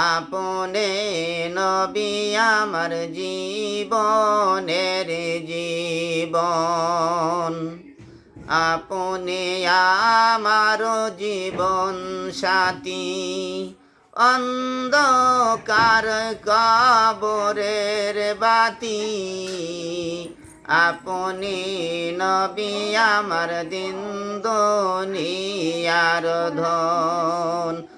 আপনে নবী আমার জীবনের জীবন। আপনি আমার জীবন সাথী। অন্ধকার কবরের বাতি। আপনি নবী আমার দিন দুনিয়ার ধন।